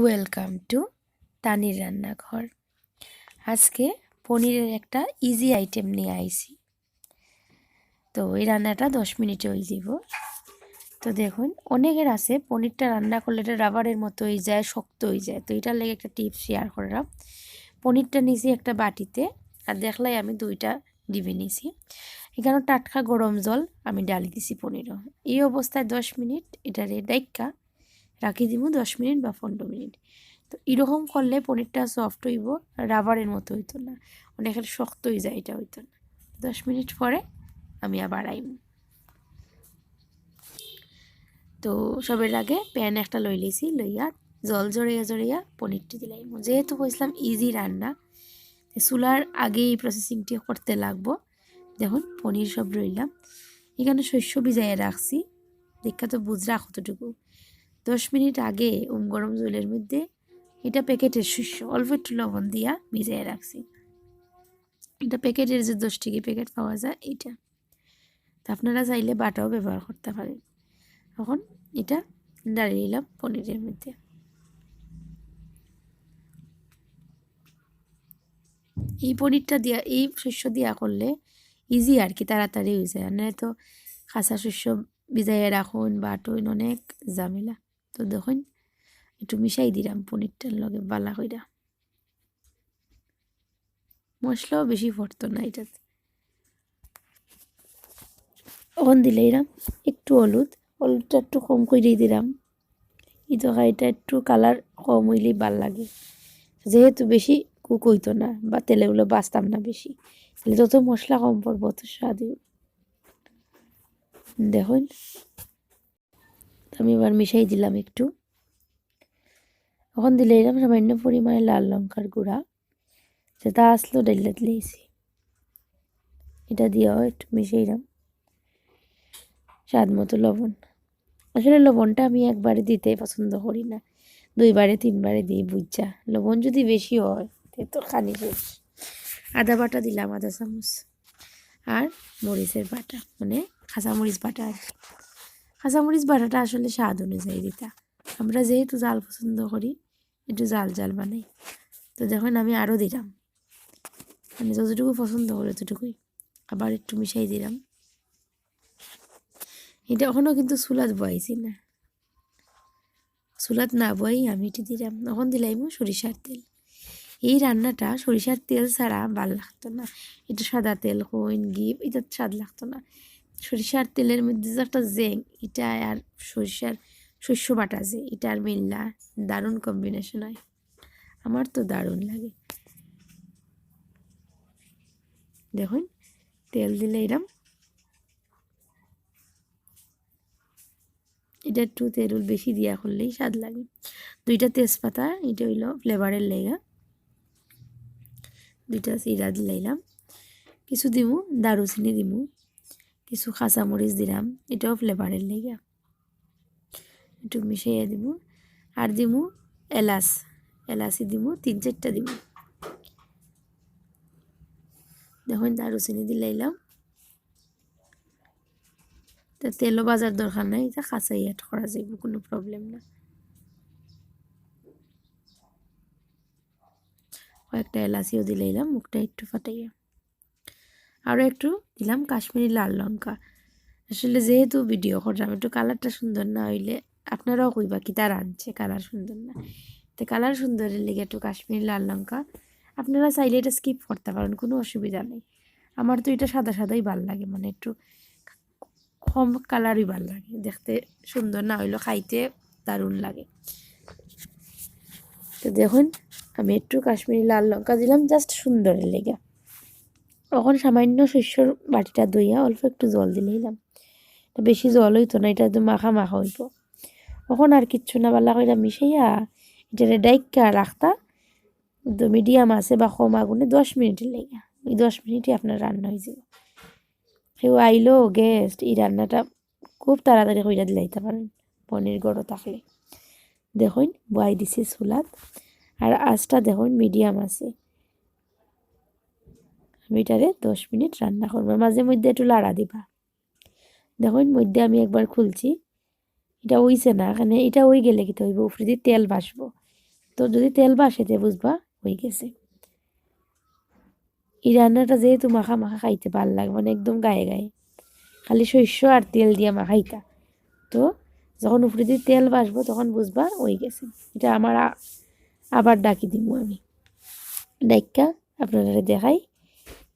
Welcome to তানির রান্নাঘর আজকে পনিরের একটা ইজি আইটেম নিয়ে আইছি। তো এই রান্নাটা দশ মিনিটে হয়ে যাব তো দেখুন, অনেকের আছে পনিরটা রান্না করলে এটা রাবারের মতো হয়ে যায়, শক্ত হয়ে যায়। তো এটার লেগে একটা টিপস শেয়ার করলাম। পনিরটা নিয়েছি একটা বাটিতে আর দেখলাই আমি দুইটা ডিবে নিয়েছি এখানে টাটকা গরম জল আমি ডালি দিছি পনিরও। এই অবস্থায় দশ মিনিট এটা এটারে ডাইকা রাখি দিব দশ মিনিট বা পনেরো মিনিট। তো এরকম করলে পনিরটা সফট হইব, রাবারের মতো হইতো না। অনেকের শক্ত হয়ে যায়, এটা হইতো না। দশ মিনিট পরে আমি আবার আইম। তো সবের আগে প্যান একটা লই লইছি, লইয়া জল জড়িয়া জড়িয়া পনিরটি দিলাম যেহেতু কইছিলাম ইজি রান্না চুলার আগে এই প্রসেসিংটি করতে লাগবো। দেখুন, পনির সব রইলাম। এখানে শস্য ভিজাইয়া রাখছি। দেখা তো বুঝরা কতটুকু। দশ মিনিট আগে উম, গরম জলের মধ্যে এটা প্যাকেটের শস্য, অল্প একটু লবণ দিয়া ভিজাই রাখছি। এটা প্যাকেটের যে দশ টিকি প্যাকেট পাওয়া যায় এটা তা আপনারা চাইলে বাটাও ব্যবহার করতে পারেন। এখন এটা দাঁড়িয়ে নিলাম পনিরের মধ্যে। এই পনিরটা দিয়া, এই শস্য দিয়া করলে ইজি আর কি, তাড়াতাড়ি হয়ে যায়। না তো খাসা শস্য ভিজাইয়া রাখুন, বাটুন, অনেক ঝামেলা। তো দেখুন, একটু মিশাই দিলাম পনিরটার লগে, বালা কইরা। মশলাও বেশি পড়তো না এটাতে। ওখান দিলে এরাম একটু হলুদ, হলুদটা একটু কম করেই দিলাম। এই তরকারিটা একটু কালার কম হইলেই ভালো লাগে। যেহেতু বেশি কুক হইতো না বা তেলেগুলো বাঁচতাম না বেশি, তাহলে যত মশলা কম পড়ব অত স্বাদ দেখুন। আমি এবার মিশাই দিলাম একটু। তখন দিলে এরকম সামান্য পরিমাণে লাল লঙ্কার গুঁড়া। যেটা আসলো ডাইলে দিলেছি এটা দিয়েও একটু মিশাইলাম। স্বাদ মতো লবণ। আসলে লবণটা আমি একবারে দিতে পছন্দ করি না। দুইবারে, তিনবারে দিই বুঝা লবণ যদি বেশি হয় তে তো খানি শেষ আদা বাটা দিলাম, আদা চামচ। আর মরিচের বাটা মানে খাঁচা মরিচ বাটা আর কাঁচামরিচ বাটাটা আসলে স্বাদ অনুযায়ী দিতা। আমরা যেহেতু জাল পছন্দ করি, একটু জাল জাল বানাই। তো দেখুন আমি আরও দিলাম মানে যতটুকু পছন্দ করি ততটুকুই। আবার একটু মিশাই দিলাম। এটা এখনও কিন্তু চুলাত বয়াইছি না। চুলাত না বয়াই আমি এটি দিলাম। এখন দিলাম সরিষার তেল। এই রান্নাটা সরিষার তেল ছাড়া ভালো লাগতো না। এটা সাদা তেল কইন গিপ এটা স্বাদ লাগতো না। সরিষার তেলের মধ্যে যে একটা জেং, এটা আর সরিষার শস্য বাটা যে, এটা আর মিল্লা দারুণ কম্বিনেশন হয়। আমার তো দারুণ লাগে। দেখুন, তেল দিলে এরম। এটা একটু তেল বেশি দিয়া করলেই স্বাদ লাগে। দুইটা তেজপাতা, এটা হইল ফ্লেভারের লেগা। দুইটা চিরা দিলাইলাম কিছু দিমু, দারুচিনি দিমু। কিছু কাঁচামরিচ দিলাম, এটাও ফ্লেভারের লেগে। একটু মিশিয়ে দিব। আর দিমু এলাচ এলাচি দিমু তিন চারটা দিমু দেখুন, দারুচিনি দিলাইলাম। তা তেলও বাজার দরকার নাই এটা কাঁচাই অ্যাড করা যাইব, কোনো প্রবলেম না। কয়েকটা এলাচিও দিলাইলাম, মুখটা একটু ফাটাইয়া। আরও একটু দিলাম কাশ্মীরি লাল লঙ্কা। আসলে যেহেতু ভিডিও করলাম, একটু কালারটা সুন্দর না হইলে আপনারাও কইবা কি তার আনছে কালার সুন্দর না। তো কালার সুন্দরের লেগে একটু কাশ্মীরি লাল লঙ্কা, আপনারা চাইলে এটা স্কিপ করতে পারেন, কোনো অসুবিধা নেই। আমার তো এটা সাদা সাদাই ভালো লাগে মানে একটু কম কালারই ভালো লাগে, দেখতে সুন্দর না হইলেও খাইতে দারুণ লাগে। তো দেখুন, আমি একটু কাশ্মীরি লাল লঙ্কা দিলাম জাস্ট সুন্দরের লেগে। তখন সামান্য শস্যর বাটিটা দইয়া অল্প একটু জল দিলেইলাম বেশি জল হইতো না, এটা তো মাখা মাখা হইব তখন আর কিচ্ছু না বালা কইরা মিশাইয়া এটা ডাইকা রাখতা তো মিডিয়াম আছে বা কম আগুনে দশ মিনিটের লেগে। ওই দশ মিনিটই আপনার রান্না হয়ে যাবে। কেউ আইলো গেস্ট এই রান্নাটা খুব তাড়াতাড়ি কইরা দিলাইতে পারেন, পনির গড়ো থাকলে। দেখুন বয়াই দিছি চুলাত আর আঁচটা দেখুন, মিডিয়াম আছে। আমি এটারে দশ মিনিট রান্না করব। মাঝে মধ্যে একটু লাড়া দিবা। দেখুন, মধ্যে আমি একবার খুলছি। এটা ওইছে না, এখানে এটা ওই গেলে কি হইব? উপরে দিয়ে তেল ভাসবো। তো যদি তেল বাসেতে বুঝবা, হয়ে গেছে। এই রান্নাটা যেহেতু মাখা মাখা খাইতে ভালো লাগে মানে একদম গায়ে গায়ে। খালি শস্য আর তেল দিয়ে মাখাইতা। তো যখন উপরে দিয়ে তেল বাসবো তখন বুঝবা হয়ে গেছে। এটা আমার আবার ডাকি দিব আমি। ডাইকা আপনারা দেখাই।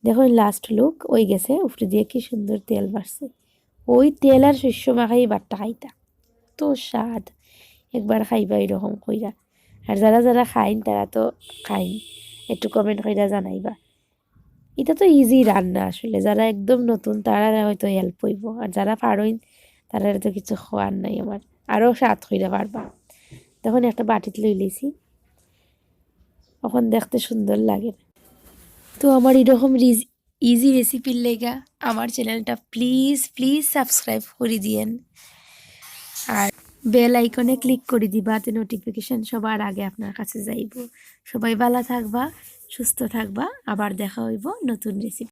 দেখুন লাস্ট লুক ওই গেছে। উপরে দিয়ে কি সুন্দর তেল বাড়ছে। ওই তেল আর শস্য মাখাই বাট্টা খাইতা। তো স্বাদ। একবার খাইবা এরকম কইরা। আর যারা যারা খাইন, তারা তো খাইন। একটু কমেন্ট কইরা জানাইবা। এটা তো ইজি রান্না আসলে। যারা একদম নতুন, তারা হয়তো হেল্প হইব। আর যারা পারইন, তারা তো কিছু খোয়ার নাই আমার। আরও স্বাদ কইরা পারবা। তখন একটা বাটিতে লই লইছি। দেখতে সুন্দর লাগে। তো আমার এরকম ইজি রেসিপির লেগা আমার চ্যানেলটা প্লিজ প্লিজ সাবস্ক্রাইব করে দিয়েন। আর বেল আইকনে ক্লিক করে দিবা তে নোটিফিকেশান সবার আগে আপনার কাছে যাইব। সবাই ভালো থাকবা, সুস্থ থাকবা, আবার দেখা হইব নতুন রেসিপি